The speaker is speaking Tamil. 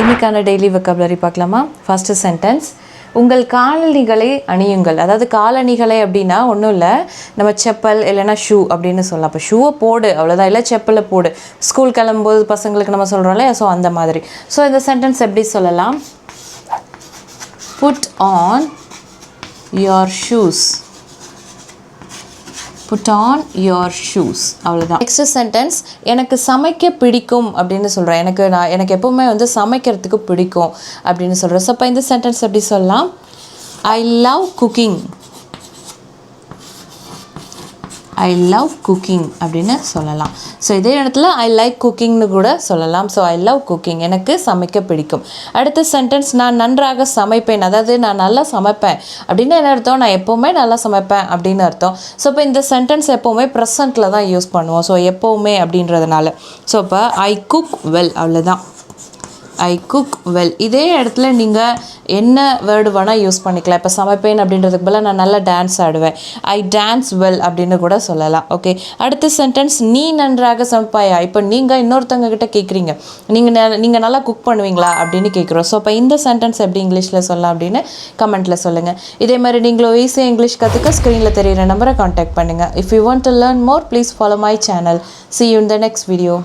இன்றைக்கான டெய்லி வெக்கபுலரி பார்க்கலாமா? ஃபஸ்ட்டு சென்டென்ஸ் உங்கள் காலணிகளை அணியுங்கள். அதாவது காலணிகளை அப்படின்னா ஒன்றும் இல்லை. நம்ம செப்பல் இல்லைன்னா ஷூ அப்படின்னு சொல்லலாம். அப்போ ஷூவை போடு. அவ்வளோதான் இல்லை செப்பலை போடு. ஸ்கூல் கிளம்பும்போது பசங்களுக்கு நம்ம சொல்கிறோம்ல ஸோ அந்த மாதிரி. ஸோ இந்த சென்டென்ஸ் எப்படி சொல்லலாம்? Put on your shoes put on your shoes அவ்வளோதான் நெக்ஸ்ட் சென்டென்ஸ் எனக்கு சமைக்க பிடிக்கும் அப்படின்னு சொல்கிறேன் எனக்கு நான் எனக்கு எப்போவுமே வந்து சமைக்கிறதுக்கு பிடிக்கும் அப்படின்னு சொல்கிறேன் ஸோ அப்போ இந்த சென்டென்ஸ் எப்படி சொல்லலாம்? I love cooking I love cooking அப்படின்னு சொல்லலாம். ஸோ இதே இடத்துல ஐ லைக் குக்கிங்னு கூட சொல்லலாம். ஸோ ஐ லவ் குக்கிங் எனக்கு சமைக்க பிடிக்கும். அடுத்த சென்டென்ஸ் நான் நன்றாக சமைப்பேன். அதாவது நான் நல்லா சமைப்பேன். அப்படின்னு என்ன அர்த்தம்? நான் எப்போவுமே நல்லா சமைப்பேன் அப்படின்னு அர்த்தம். ஸோ இப்போ இந்த சென்டென்ஸ் எப்போவுமே ப்ரெசண்ட்டில் தான் யூஸ் பண்ணுவோம். ஸோ எப்போவுமே அப்படின்றதுனால. ஸோ இப்போ ஐ குக் வெல் அவ்வளோதான் ஐ குக் வெல் இதே இடத்துல நீங்கள் என்ன வேர்டு வேணால் யூஸ் பண்ணிக்கலாம். இப்போ சமைப்பேன் அப்படின்றதுக்கு பதிலாக நான் நல்லா டான்ஸ் ஆடுவேன். ஐ டான்ஸ் வெல் அப்படின்னு கூட சொல்லலாம். ஓகே அடுத்த சென்டென்ஸ் நீ நன்றாக சமைப்பாயா? இப்போ நீங்கள் இன்னொருத்தவங்க கிட்ட கேட்குறீங்க நீங்கள் நீங்கள் நல்லா குக் பண்ணுவீங்களா? அப்படின்னு கேட்குறோம் ஸோ இப்போ இந்த சென்டென்ஸ் எப்படி இங்கிலீஷில் சொல்லலாம் அப்படின்னு கமெண்ட்டில் சொல்லுங்கள் இதே மாதிரி நீங்களும் ஈஸியாக இங்கிலீஷ் கற்றுக்க ஸ்க்ரீனில் தெரியிற நம்பரை காண்டாக்ட் பண்ணுங்கள் if you want to learn more please follow my channel see you in the next video